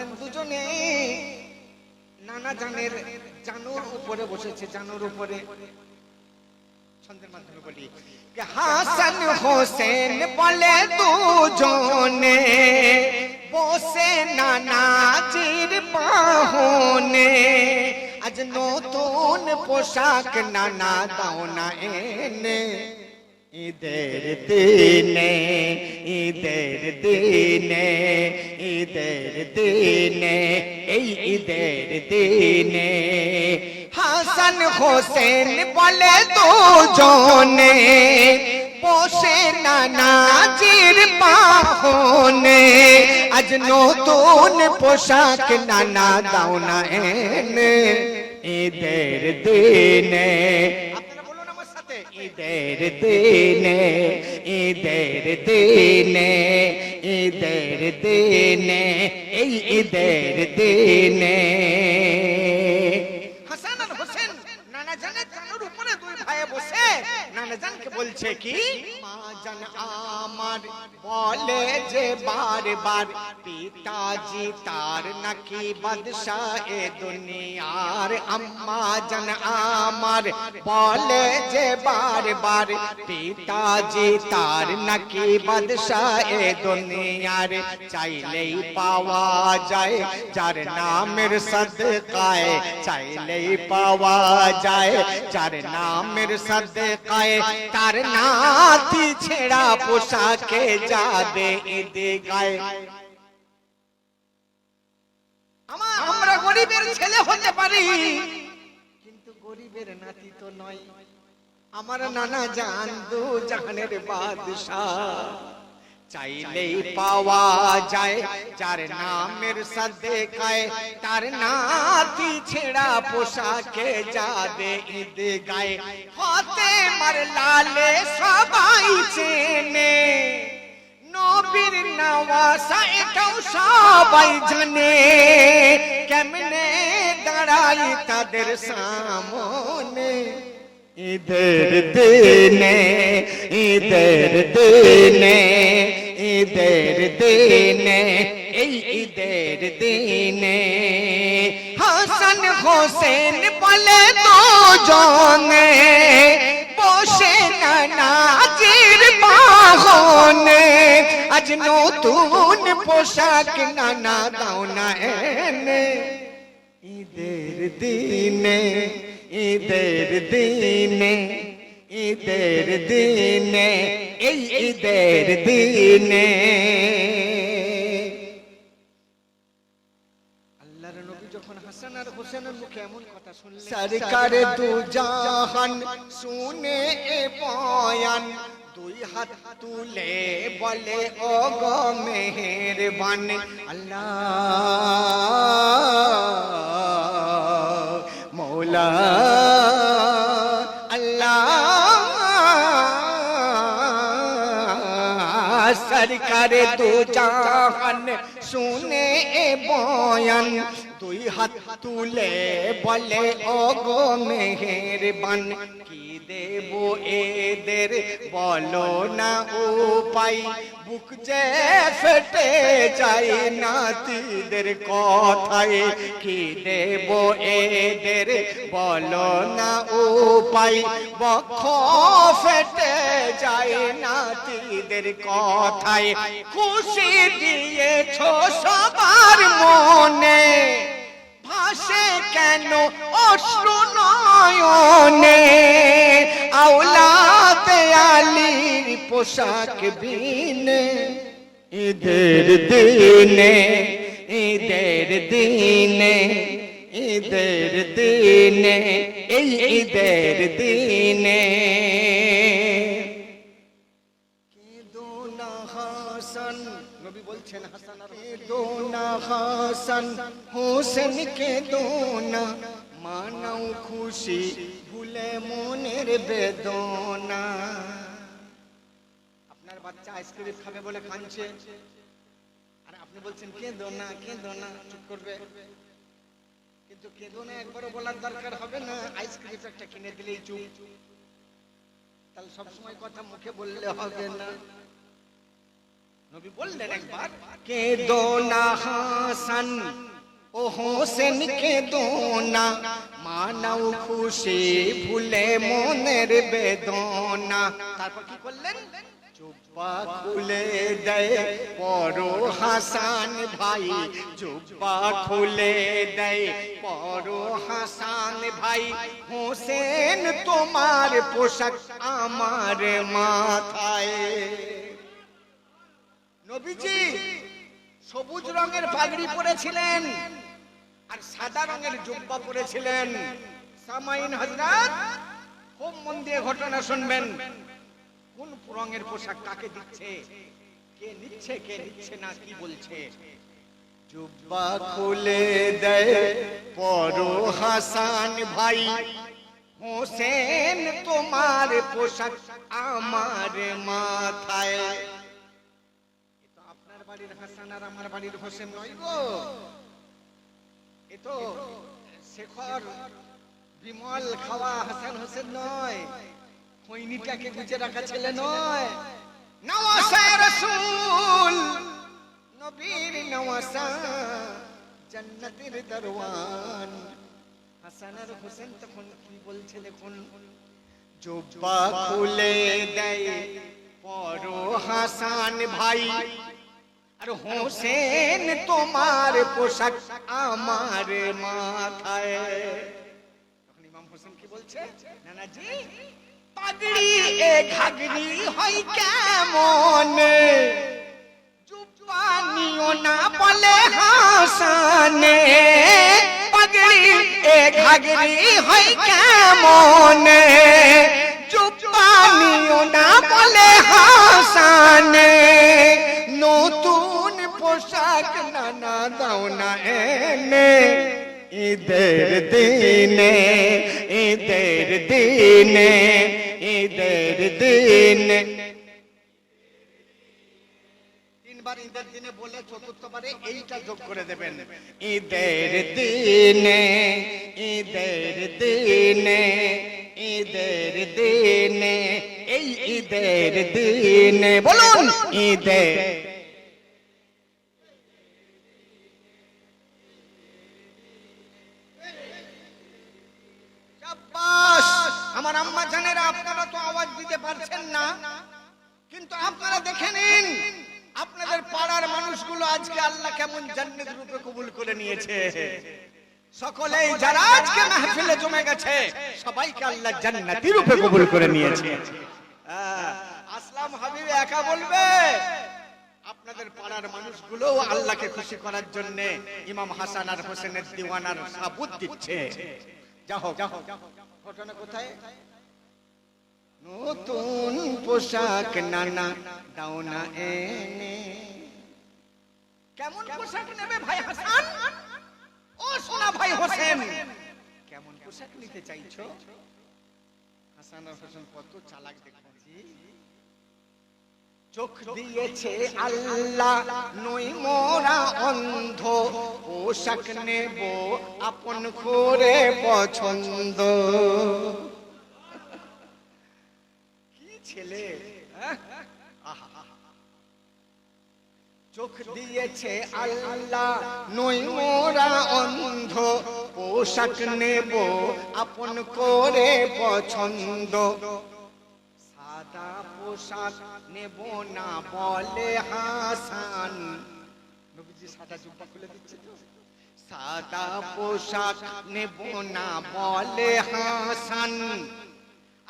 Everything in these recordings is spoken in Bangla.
হোসেন দুজনে। নানা জানের জানুর উপরে বসেছে, জানুর উপরে। ছন্দের হাসান হোসেন বলে দুজনে, বসে নানাজির বাহনে। আজ নতুন পোশাক নানা দাও না এনে। ঈদের দিনে ঈদের দিনে ঈদের দিনে এই ঈদের দিনে হাসান হোসেন বলে দুজনে বসে নানাজির বাহনে আজ নতুন পোশাক নানা দাও না এনে ঈদের দিনে ঈদের দিনে ঈদের দিনে ঈদের দিনে, এই ঈদের দিনে। হাসান আর হোসেন নানা জানে জানুর উপরে দুই ভাই বসে, নানা জানকে বলছে কি? জান আমার বলে যে বারবার, পিতাজি তার নাকি বাদশাহ এ দুনিয়ার আম্মা জান আমার বলে যে বারবার, পিতাজি তার নাকি বাদশাহ এ দুনিয়ার চাইলেই পাওয়া যায়, যার নামের সদকায় চাইলেই পাওয়া যায়, যার নামের সদকায় তার নাতি ছেড়া পোশাকে যাবে ঈদে গায়ে আমরা গরিবের ছেলে হতে পারি, কিন্তু গরিবের নাতি তো নয়। আমার নানা জান দু জাহানের বাদশাহ। চাইলেই পাওয়া যায়। যার নামের সদেকায় তার নাতি ছেড়া পোশাকে যাবে ঈদ গায়ে। হতে মার লালে সবাই চেনে। নবীর নওয়াসা এটাও সবাই জানে। কেমনে দাঁড়াই তাদের সামনে? ঈদের দিনে ঈদের দিনে ঈদের দিনে, এই ঈদের দিনে হাসান হোসেন বলে দুজনে, বসে নানাজির বাহনে। আজ নতুন পোশাক নানা দাও না এনে। ঈদের দিনে ঈদের দিনে ঈদের দিনে এই ঈদের দিনে। সরকার দু জাহান শুনে এ বয়ান। দুই হাত তুলে বলে ও গো মেহেরবান আল্লাহ মৌলা আল্লাহ সরকারে দু জাহান শুনে এ বয়ান দুই হাত তুলে বলে ও গো মেহেরবান কি দেব এদের, বলো না উপায়। বুক যে ফেটে যাই নাতিদের কথায়, কি দেব এদের, বলো না উপায়। বক্ষ ফেটে যায় নাতিদের কথায়, খুশি দিয়েছ সবার মনে। কেন অশ্রু নয়নে? আওলাতে আলীর পোশাক বিনে, ঈদের দিনে ঈদের দিনে ঈদের দিনে, এই ঈদের দিনে হাসান আর কেদোনা হাসান কেদোনা, মানাও খুশি, ভুলে মনের বেদনা। আপনার বাচ্চা আইসক্রিম খাবে বলে কাঁদছে। আর আপনি বলছেন কেঁদো না কেঁদো না চুপ করবে। কিন্তু কেঁদো না একবারও বলার দরকার হবে না আইসক্রিম একটা কিনে দিলেই চুপ। তাহলে সবসময় কথা মুখে বললে হবে না। কে দো না হাসান? ও হোসেন কে দো না? মানাও খুশি ভুলে মনের বেদনা। তারপর কি করলেন? জুব্বা খুলে দেয় পর হাসান ভাই। জুব্বা খুলে দেয় পর হাসান ভাই। হোসেন, তোমার পোশাক আমার মাথায়। নবীজি সবুজ রঙের পাগড়ি পরেছিলেন আর সাদা রঙের জুব্বা পরেছিলেন। সামাইন হযরত খুব মন দিয়ে ঘটনা শুনবেন। কোন রঙের পোশাক কাকে দিচ্ছে? কে নিচ্ছে কে নিচ্ছে না কি বলছে? জুব্বা খুলে দেয় পর হাসান ভাই। হোসেন তোমার পোশাক আমার মাথায়। বাড়ির হাসান আর আমার বাড়ির হোসেন নয় গো। এ শেখর বিমল খাওয়া হাসান হোসেন নয়, খৈনিটাকে গুজে রাখা ছেলে নয়। নওয়াসা রাসূল, নবীর নওয়াসা, জান্নাতের দরওয়ান। হাসান আর হোসেন তখন কি বলছে দেখুন? জুব্বা খুলে দেয় পর হাসান ভাই। আর হোসেন, তোমার পোশাক আমার মাথায়। তখন ইমাম হোসেন কি বলছে? নানাজি, পাগড়ি এ ঘাগড়ি হয় কেমন? জুব্বা নিও না বলে হাসানে। পাগড়ি এ ঘাগড়ি হয় কেমন? জুব্বা নিও না বলে হাসানে। নতুন পোশাক নানা দাও না এনে ঈদের দিনে ঈদের দিনে ঈদের দিনে তিনবার ঈদের দিনে বলে চতুর্থবারে এইটা যোগ করে দেবেন। ঈদের দিনে ঈদের দিনে ঈদের দিনে এই ঈদের দিনে বলুন ঈদের শাবাশ! আমার আম্মা জানেরা আপনারা তো আওয়াজ দিতে পারছেন না, কিন্তু আপনারা দেখে নিন, আপনাদের পাড়ার মানুষগুলো আজকে আল্লাহ কেমন জান্নাত রূপে কবুল করে নিয়েছে। সকলেই যারা আজকে মাহফিলে জমে গেছে, সবাইকে আল্লাহ জান্নাতি রূপে কবুল করে নিয়েছে। আসলাম হাবিব, একা বলবে? আপনাদের পাড়ার মানুষগুলো আল্লাহকে খুশি করার জন্য ইমাম হাসান আর হোসেনের দিওয়ানার সাবুত দিচ্ছে। যাও যাও ঘটনা কোথায়? নতুন পোশাক নানা, দাও না এনে। কেমন পোশাক নেবে ভাই হাসান? ও সোনা ভাই হোসেন। কেমন পোশাক নিতে চাইছো? হাসান আর হোসেন, কত চালাক দেখছি। চোখ দিয়েছে আল্লাহ, নই মোরা অন্ধ। পোশাক নেব আপন করে পছন্দ। ছেলে। চোখ দিয়েছে আল্লাহ নই মোরা অন্ধ। পোশাক নেব আপন করে পছন্দ। সাদা পোশাক নেব না বলে হাসান। নবীজি সাদা জুব্বা খুলে দিচ্ছে তো। সাদা পোশাক নেব না বলে হাসান।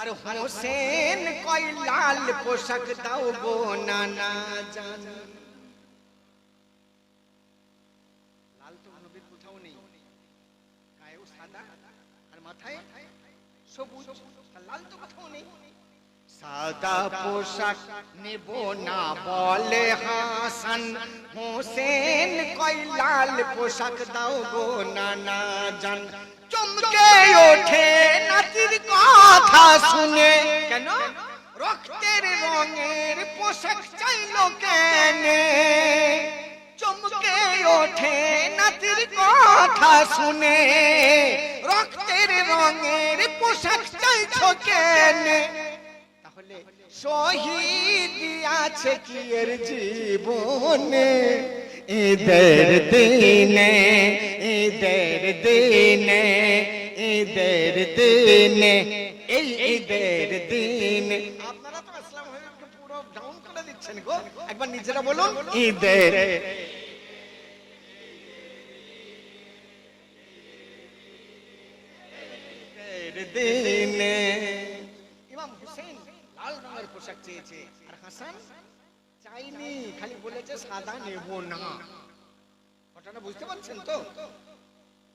আর হোসেন কই লাল পোশাক দাও গো না না জান। লাল তো নবীর কোথাও নেই। গায়েও সাদা আর মাথায় সবুজ। লাল তো কোথাও নেই। সাদা পোশাক নেব না বলে হাসান। হোসেন কই লাল পোশাক দাও গো নানা জান। চমকে ওঠে নাতির কথা শুনে কেন? রক্তের রঙের পোশাক চাইলো কেন? চমকে ওঠে নাতির কথা শুনে। রক্তের রঙের পোশাক চাইছো কেন? তাহলে শহীদ আছে কি এর জীবনে? ঈদের দিনে ঈদের দিনে ঈদের দিনে ঈদের দিনে। আপনারা তো ইসলাম হয়ে পুরো ডাউন করে দিচ্ছেন গো। একবার নিজেরা বলুন। ঈদের। দিনে ইমাম হুসেন লাল রঙের পোশাক চেয়েছে। আর হাসান চাইনি খালি বলেছে সাদা নেব না। ঘটনা বুঝতে পারছেন তো?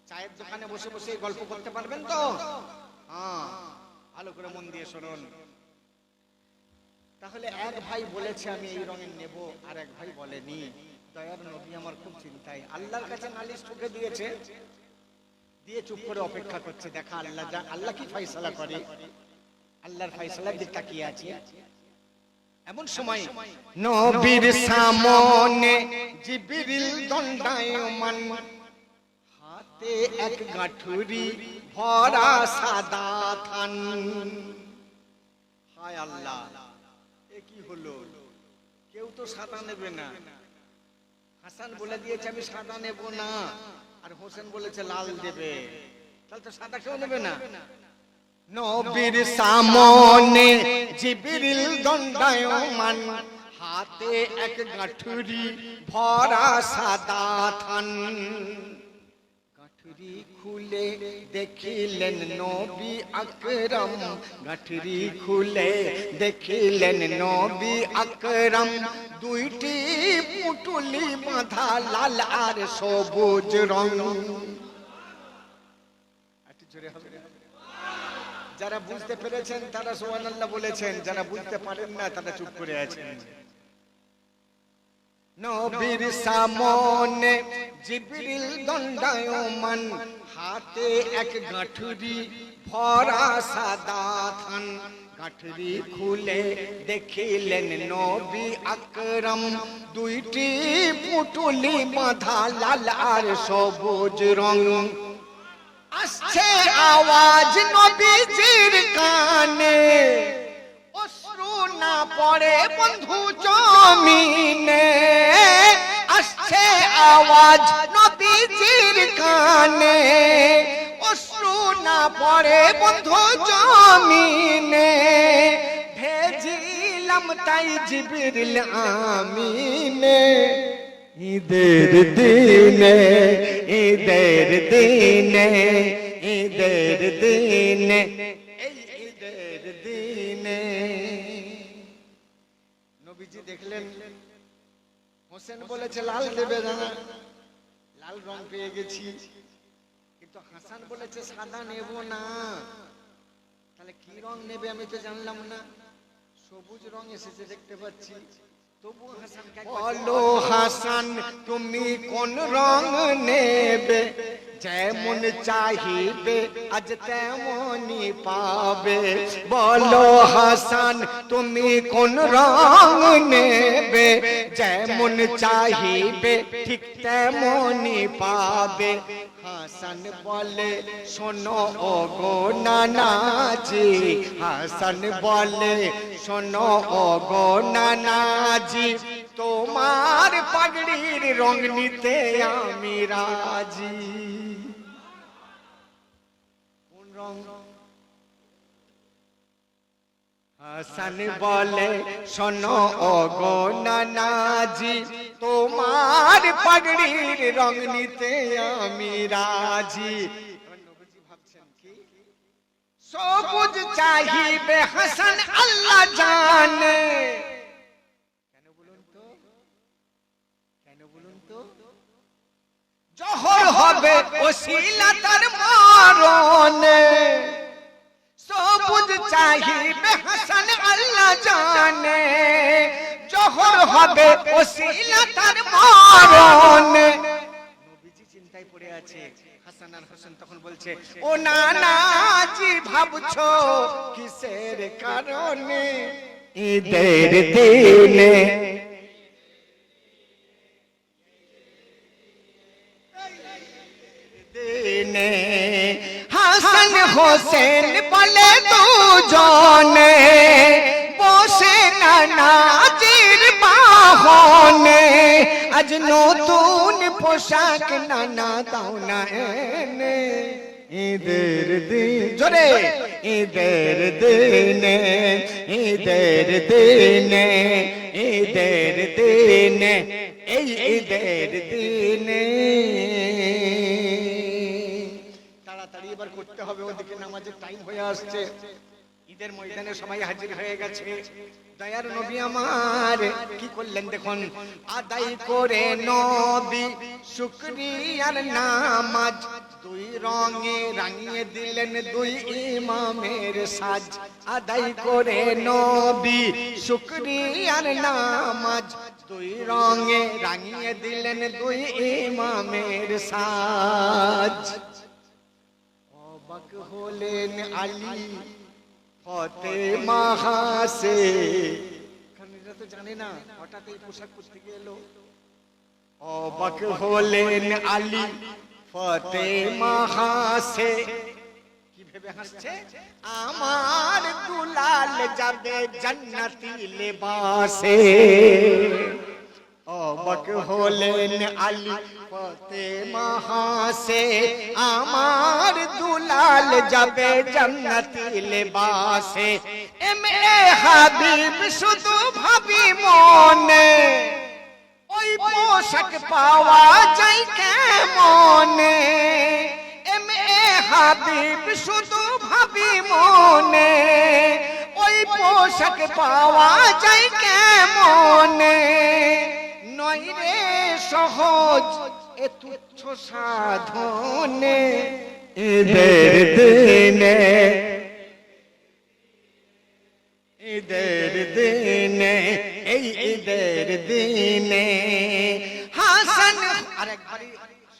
চায়ের দোকানে বসে বসে গল্প করতে পারবেন তো? হ্যাঁ। ভালো করে মন দিয়ে শুনুন। তাহলে এক ভাই বলেছে, আমি এই রঙের নেব। আর এক ভাই বলেনি। দয়ার নবী আমার খুব চিন্তায়, আল্লাহর কাছে নালিশ ঠুকে দিয়েছে? দিয়ে চুপ করে অপেক্ষা করছে, দেখা, আল্লাহ যা, আল্লাহ কি ফয়সালা করে? আল্লাহর ফয়সালার দিক তাকিয়ে আছে? এমন সময় নবীর সামনে জিবরিল দণ্ডায়মান হাতে এক গাঠুরি ভরা সাদা থান। হায় আল্লাহ, এ কি হলো? কেউ তো সাদা নেবে না। হাসান বলে দিয়েছে, আমি সাদা নেব না। আর হোসেন বলেছে, লাল দেবে। তাহলে তো সাদা কেউ নেবে না। নবীর সামনে জিবরিল দণ্ডায়মান, হাতে এক গাঠুরি ভরা সাদা থান। খুলে দেখিলেন নবী আকরম। গাঠুরি খুলে দেখিলেন নবী আকরম। দুইটি পুটুলি বাঁধা লাল আর সবুজ রং। যারা বুঝতে পেরেছেন তারা সোহান বলেছেন, যারা বুঝতে পারেন না তারা চুপ করে আছেন। নবীর সামনে জিবরিল দণ্ডায়মান, হাতে এক গাঠুরি ভরা সাদা থান। গাঠুরি খুলে দেখিলেন নবী আকরম। দুইটি পুটুলি বাঁধা লাল আর সবুজ রং। আসছে আওয়াজ নবীজির কানে। পড়ে বন্ধু জমিনে আসছে আওয়াজ নবীজির কানে। অশ্রু না পড়ে বন্ধু জমিনে। ভেজিলাম তাই জিবিরিল আমিনে। ঈদের দিনে ঈদের দিনে ঈদের দিনে নবীজি দেখলেন। হোসেন বলেছে, লাল দেবে না। লাল রং পেয়ে গেছি। কিন্তু হাসান বলেছে, সাদা নেব না। তাহলে কি রং নেবে আমি তো জানলাম না। সবুজ রং এসেছে দেখতে পাচ্ছি। বলো হাসান, তুমি কোন রং নেবে? যেমন চাহিবে, আজ তেমনই পাবে। বলো হাসান, তুমি কোন রং নেবে? যেমন চাহিবে, ঠিক তেমনই পাবে। হাসান বলে, শোনো ও গো নানাজি হাসান বলে, শোনো ও গো নানাজি তোমার পাগড়ির রং নিতে আমি রাজি। কোন রং? হাসান বলে, শোনো ও গো নানাজি, তোমার পাগড়ির রং নিতে আমি রাজি। সবুজ চাহিবে হাসান, আল্লাহ জানে। কেন বলুন তো? কেন বলুন তো? জহর হবে ওসিলা তার মারনে সবুজ চাহিবে হাসান আল্লাহ জানে। জহর হবে ওসিলা তার মারনে নবীজি চিন্তায় পড়ে আছে। হাসান আর হোসেন তখন বলছে ও নানাজি ভাবছ কিসের কারণে ঈদের দিনে হাসান হোসেন বলে দুজনে, বসে নানাজির বাহনে। আজ নতুন পোশাক নানা দাও না এনে। ঈদের দিন, জোরে, ঈদের দিনে ঈদের দিনে ঈদের দিনে, এই ঈদের দিনে। করতে হবে, ওদিকে নামাজের টাইম হয়ে আসছে। ঈদের ময়দানে সবাই হাজির হয়ে গেছে। দয়ার নবী আমার, কি করলেন দেখুন? আদায় করে নবী, শুক্রিয়ার নামাজ দুই রঙে রাঙিয়ে দিলেন দুই ইমামের সাজ। আদায় করে নবী, শুক্রিয়ার নামাজ দুই রঙে রাঙিয়ে দিলেন দুই ইমামের সাজ। অবাক হলেন আলী। ফতে মাহাসে। এরা তো জানে না হঠাৎ এই পোশাক করতে গেল। অবাক হলেন আলী। ফতে মাহাসে। কি ভেবে হাসছে? আমার দুলাল যাবে জান্নাতি লেবাসে। অবাক হলেন আলী। ফতে মাহাসে আমার দুলাল যাবে জান্নাতি লেবাসে এম হাবিব, শুধু ভাবি মনে, ওই পোশাক পাওয়া যায় কেমনে? এম হাবিব, শুধু ভাবি মনে, ওই পোশাক পাওয়া যায় কেমনে? নয় রে সহজ এ তুচ্ছ সাধনে এদের দিনে ঈদের দিনে এই ঈদের দিনে। হাসান আরেকবারই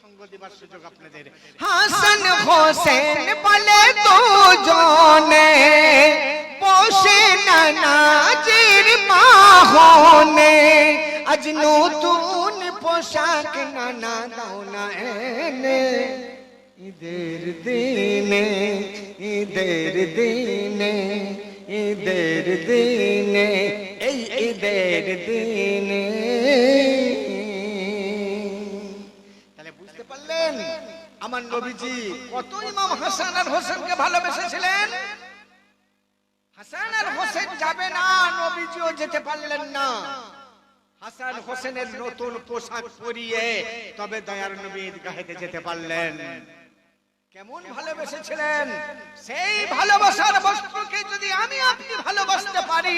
সঙ্গ দিবার সুযোগ আপনাদের। হাসান হোসেন বলে দুজনে বসে নানাজির বাহনে আজ নতুন পোশাক নানা দাও না ঈদের দিনে ঈদের দিনে ঈদের দিনে, এই ঈদের দিনে। তাহলে বুঝতে পারলেন, আমার নবীজি কত ইমাম হাসান আর হোসেনকে ভালোবেসেছিলেন? হাসান আর হোসেন যাবে না, নবীজিও যেতে পারলেন না। হাসান হোসেনের নতুন পোশাক পরিয়ে তবে দয়ার নবী ঈদগাহেতে যেতে পারলেন। কেমন ভালোবেসেছিলেন? সেই ভালোবাসার বস্তুকে যদি আমি আপনি ভালোবাসতে পারি,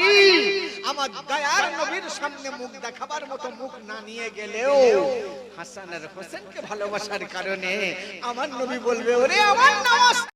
আমার দয়ার নবীর সামনে মুখ দেখাবার মতো মুখ না নিয়ে গেলেও হাসান আর হোসেনকে ভালোবাসার কারণে আমার নবী বলবে, ওরে